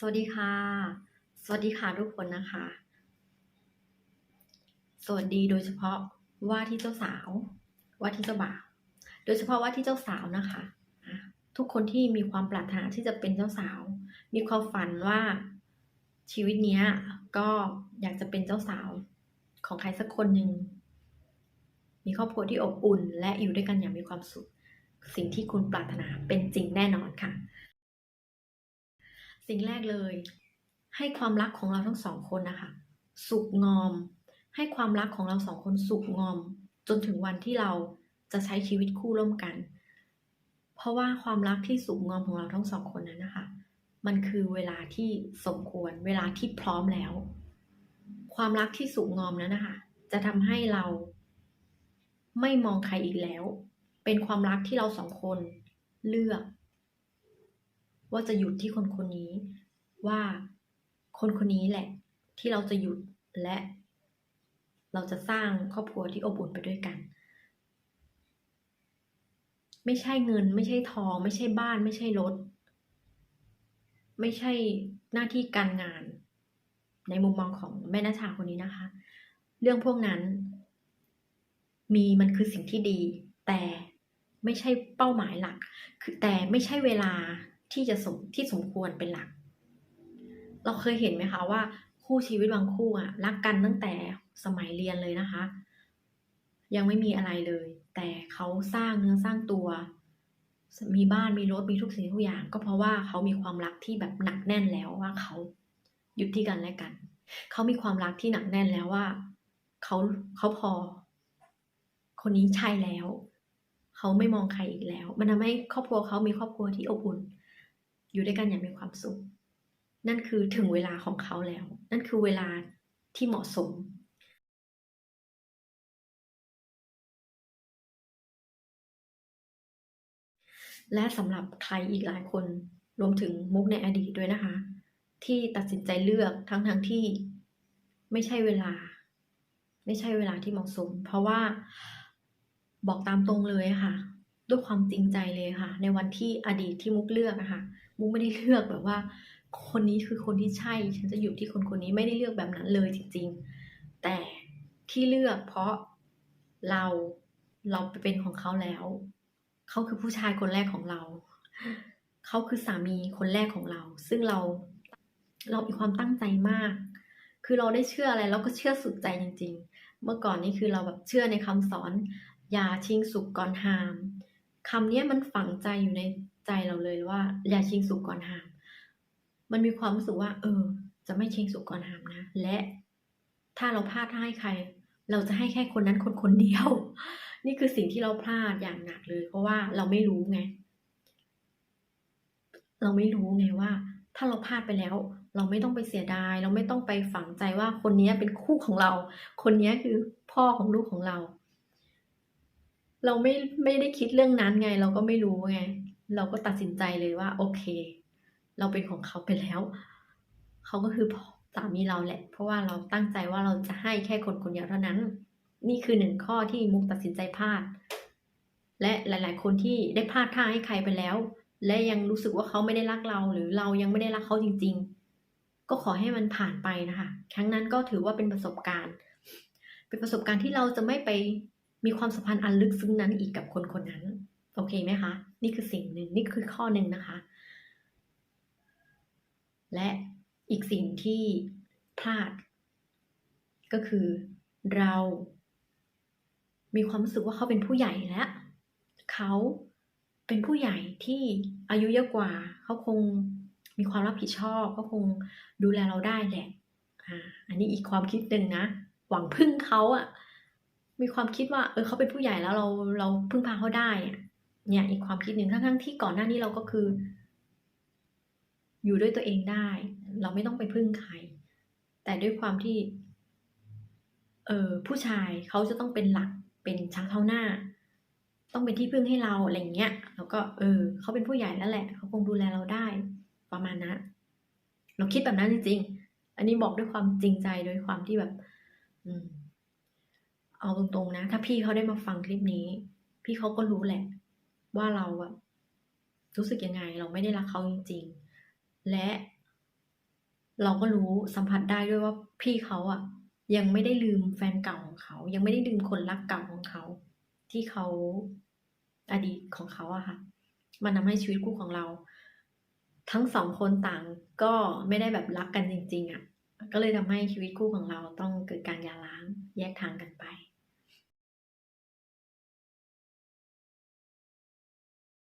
สวัสดีค่ะ สวัสดีค่ะทุกคนนะคะ สวัสดีโดยเฉพาะว่าที่เจ้าสาว ว่าที่เจ้าบ่าวโดยเฉพาะว่าที่เจ้าสาวนะคะทุกคนที่มีความปรารถนาที่จะเป็นเจ้าสาว มีความฝันว่าชีวิตเนี้ยก็อยากจะเป็นเจ้าสาวของใครสักคนหนึ่งมีครอบครัวที่อบอุ่น และอยู่ด้วยกันอย่างมีความสุข สิ่งที่คุณปรารถนาเป็นจริงแน่นอนค่ะ สิ่งแรกเลย ให้ความรักของเราทั้งสองคนนะคะ สุกงอม ให้ความรักของเราสองคนสุกงอม จนถึงวันที่เราจะใช้ชีวิตคู่ร่วมกัน เพราะว่าความรักที่สุกงอมของเราทั้งสองคนนั้นนะคะ มันคือเวลาที่สมควร เวลาที่พร้อมแล้ว ความรักที่สุกงอมนั้นนะคะ จะทำให้เรา ไม่มองใครอีกแล้ว เป็นความรักที่เราสองคนเลือก ว่าจะหยุดที่คนคนนี้ ว่าคนคนนี้แหละ ที่เราจะหยุดและ เราจะสร้างครอบครัวที่อบอุ่นไปด้วยกัน ไม่ใช่เงิน ไม่ใช่ทอง ไม่ใช่บ้าน ไม่ใช่รถ ไม่ใช่หน้าที่การงาน ในมุมมองของแม่นาชาคนนี้นะคะ เรื่องพวกนั้น มีมันคือสิ่งที่ดี แต่ไม่ใช่เป้าหมายหลัก คือแต่ไม่ใช่เวลา ที่จะสมที่สมควรเป็นหลัก เราเคยเห็นไหมคะว่าคู่ชีวิตบางคู่อะรักกันตั้งแต่สมัยเรียนเลยนะคะ ยังไม่มีอะไรเลย แต่เขาสร้างเนื้อสร้างตัว มีบ้านมีรถมีทุกสิ่งทุกอย่าง ก็เพราะว่าเขามีความรักที่แบบหนักแน่นแล้วว่าเขาหยุดที่กันและกัน เขามีความรักที่หนักแน่นแล้วว่าเขาเขาพอ คนนี้ใช่แล้ว เขาไม่มองใครอีกแล้ว มันทำให้ครอบครัวเขามีครอบครัวที่อบอุ่น อยู่ด้วยกันอย่างมีความสุข นั่นคือถึงเวลาของเขาแล้ว นั่นคือเวลาที่เหมาะสม และสำหรับใครอีกหลายคนรวมถึงมุกในอดีตด้วยนะคะ ที่ตัดสินใจเลือกทั้งทั้งๆที่ไม่ใช่เวลา ไม่ใช่เวลาที่เหมาะสม เพราะว่าบอกตามตรงเลยค่ะ ด้วยความจริงใจเลยค่ะ ในวันที่อดีตที่มุกเลือกอะค่ะ มุกไม่ได้เลือกแบบว่า คนนี้คือคนที่ใช่ฉันจะอยู่ที่คนคนนี้ไม่ได้เลือกแบบนั้นเลยจริง ๆ แต่ที่เลือกเพราะเราเราไปเป็นของเขาแล้ว เขาคือผู้ชายคนแรกของเรา เขาคือสามีคนแรกของเรา ซึ่งเราเรามีความตั้งใจมาก คือเราได้เชื่ออะไรเราก็เชื่อสุดใจจริง ๆ เมื่อก่อนนี่คือเราแบบเชื่อในคำสอน อย่าชิงสุกก่อนหามคำนี้มันฝังใจอยู่ใน ใจเราเลยว่า อย่าชิงสุกก่อนหาม มันมีความรู้สึกว่า เออ จะไม่ชิงสุกก่อนหามนะ และถ้าเราพลาดให้ใคร เราจะให้แค่คนนั้นคนคนเดียว นี่คือสิ่งที่เราพลาดอย่างหนักเลย เพราะว่าเราไม่รู้ไง เราไม่รู้ไงว่า ถ้าเราพลาดไปแล้ว เราไม่ต้องไปเสียดาย เราไม่ต้องไปฝังใจว่าคนนี้เป็นคู่ของเรา คนนี้คือพ่อของลูกของเรา เราไม่ไม่ได้คิดเรื่องนั้นไง เราก็ไม่รู้ไง เราก็ตัดสินใจเลยว่า โอเค เราเป็นของเขาไปแล้วเขาก็คือพอสามีเราแหละ เพราะว่าเราตั้งใจว่าเราจะให้แค่คนคนเดียวเท่านั้น นี่คือหนึ่งข้อที่มุกตัดสินใจพลาด และหลาย ๆ คนที่ได้พลาดท่าให้ใครไปแล้ว และยังรู้สึกว่าเขาไม่ได้รักเรา หรือเรายังไม่ได้รักเขาจริง ๆ ก็ขอให้มันผ่านไปนะคะครั้งนั้นก็ถือว่าเป็นประสบการณ์ เป็นประสบการณ์ที่เราจะไม่ไปมีความสัมพันธ์อันลึกซึ้งนั้นอีกกับคนคนนั้น เคไหมคะ นี่คือสิ่งหนึ่งนี่คือข้อหนึ่งนะคะ และอีกสิ่งที่พลาด ก็คือเรา มีความรู้สึกว่าเขาเป็นผู้ใหญ่แล้วเขาเป็นผู้ใหญ่ที่อายุเยอะกว่า เขาคงมีความรับผิดชอบเขาคงดูแลเราได้แหละอันนี้อีกความคิดหนึ่งนะ หวังพึ่งเขาอะมีความคิดว่า เออเขาเป็นผู้ใหญ่แล้วเราเราพึ่งพาเขาได้อะ เนี่ยอีกความคิดหนึ่งทั้งๆที่ก่อนหน้านี้เราก็คือ อยู่ด้วยตัวเองได้ เราไม่ต้องไปพึ่งใคร แต่ด้วยความที่ เออผู้ชายเขาจะต้องเป็นหลักเป็นช้างเท้าหน้า ต้องเป็นที่พึ่งให้เราอะไรเงี้ย แล้วก็เออเขาเป็นผู้ใหญ่แล้วแหละเขาคงดูแลเราได้ ประมาณนั้นเราคิดแบบนั้นจริงๆ อันนี้บอกด้วยความจริงใจโดยความที่แบบ อืม เอาตรงๆนะ ถ้าพี่เขาได้มาฟังคลิปนี้ พี่เขาก็รู้แหละ ว่าเราอะรู้สึกยังไง เราไม่ได้รักเขาจริง ๆ และ เราก็รู้สัมผัสได้ด้วยว่าพี่เขาอะยังไม่ได้ลืมแฟนเก่าของเขา ยังไม่ได้ลืมคนรักเก่าของเขา ที่เขาอดีตของเขาอะค่ะ มันทำให้ชีวิตคู่ของเรา ทั้งสองคนต่างก็ไม่ได้แบบรักกันจริง ๆอะก็เลยทำให้ชีวิตคู่ของเราต้องเกิดการแยลังแยกทางกันไป